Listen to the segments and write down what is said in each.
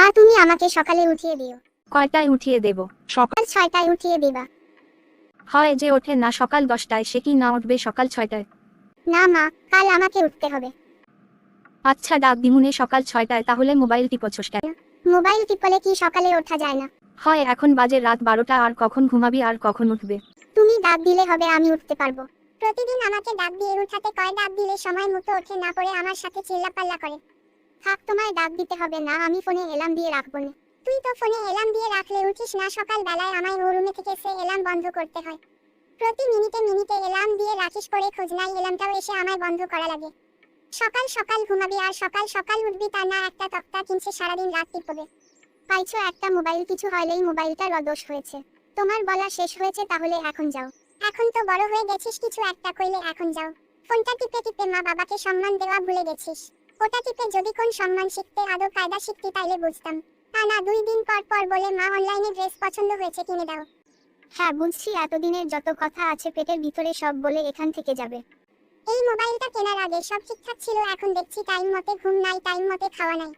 মা তুমি আমাকে সকালে উঠিয়ে দিও। কয়টায় উঠিয়ে দেব? সকাল ছয়টায় উঠিয়ে দিবা। হয় যে ওঠে না সকাল দশটায় সে কি না উঠবে সকাল ছয়টায়? না মা কাল আমাকে উঠতে হবে। আচ্ছা ডাক দিমুনে সকাল ছয়টায় তাহলে মোবাইল টিপছস কেন? মোবাইল টিপলে কি সকালে ওঠা যায় না? হয় এখন বাজে রাত বারোটা আর কখন ঘুমাবি আর কখন উঠবে? তুমি ডাক দিলে হবে আমি উঠতে পারব। প্রতিদিন আমাকে ডাক দিয়ে উঠাতে কয় ডাক দিলে সময় মতো ওঠে না পড়ে আমার সাথে চিল্লাপাল্লা করে। থাক, তোমায় ডাক দিতে হবে না, আমি ফোনে এলার্ম দিয়ে রাখব না। তুই তো ফোনে এলার্ম দিয়ে রাখলে উঠিস না সকাল বেলায় আমায় ও রুমে থেকে সে এলার্ম বন্ধ করতে হয়। প্রতি মিনিটে মিনিটে এলার্ম দিয়ে রাখিস পরে খোঁজ নাই এলার্মটাও এসে আমায় বন্ধ করা লাগে। সকাল সকাল ঘুমাবি আর সকাল সকাল উঠবি তা না একটা তক্তা কিনছে সারাদিন রাত টিপবে। পাইছো একটা মোবাইল, কিছু হলেই মোবাইলটা রদোষ হয়েছে। তোমার বলা শেষ হয়েছে, তাহলে এখন যাও। এখন তো বড় হয়ে গেছিস, কিছু একটা কইলে এখন যাও। ফোনটা টিপে টিপে মা বাবাকে সম্মান দেওয়া ভুলে গেছিস। ওটা টিপে যদি কোন সম্মান শিখতে আদৌ কায়দা শিখতে তাইলে বুঝতাম। তা না দুই দিন পর পর বলে মা অনলাইনে ড্রেস পছন্দ হয়েছে কিনে দাও। হ্যাঁ বুঝছি এতদিনের যত কথা আছে পেটের ভিতরে সব বলে এখান থেকে যাবে। এই মোবাইলটা কেনার আগে সব ঠিকঠাক ছিল এখন দেখছি টাইম মতে ঘুম নাই টাইম মতে খাওয়া নাই।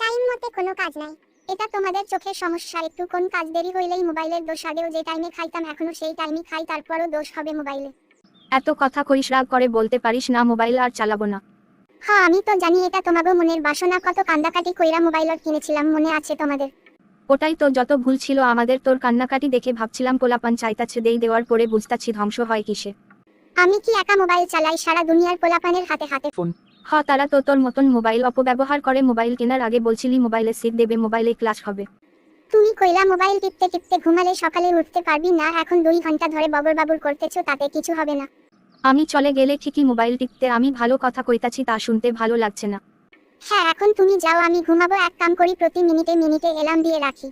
টাইম মতে কোনো কাজ নাই। এটা তোমাদের চোখের সমস্যা একটু কোন কাজ দেরি হইলেই মোবাইলের দোষ আগেও যে টাইমে খাইতাম এখনও সেই টাইমই খাই তারপরও দোষ হবে মোবাইলে। এত কথা করিস রাগ করে বলতে পারিস না মোবাইল আর চালাবো না। হ্যাঁ আমি তো জানি এটা তোমাগো মনের বাসনা। কত কান্দাকাটি কইরা মোবাইলত কিনেছিলাম মনে আছে তোমাদের। ওটাই তো যত ভুল ছিল আমাদের তোর কান্নাকাটি দেখে ভাবছিলাম পোলাপান চাইতাছে দেই দেওয়ার পরে বুঝতাছি ধ্বংস হয় কিসে। আমি কি একা মোবাইল চালাই সারা দুনিয়ার পোলাপানের হাতে হাতে? ফোন। হ তারা তো তোর মতন মোবাইল অপব্যবহার করে মোবাইল কেনার আগে বলছিলি মোবাইলে সিট দেবে মোবাইলে ক্লাস হবে। তুমি কইলা মোবাইল টিপতে টিপতে ঘুমালে সকালে উঠতে পারবি না এখন দুই ঘণ্টা ধরে ববর বাবুর করতেছো তাতে কিছু হবে না। আমি চলে গেলে ঠিকই মোবাইল টিপতে আমি ভালো কথা কইতাছি তা শুনতে ভালো লাগছে না। হ্যাঁ এখন তুমি যাও, আমি ঘুমাবো, এক কাম করি, প্রতি মিনিটে মিনিটে এলাম দিয়ে রাখি।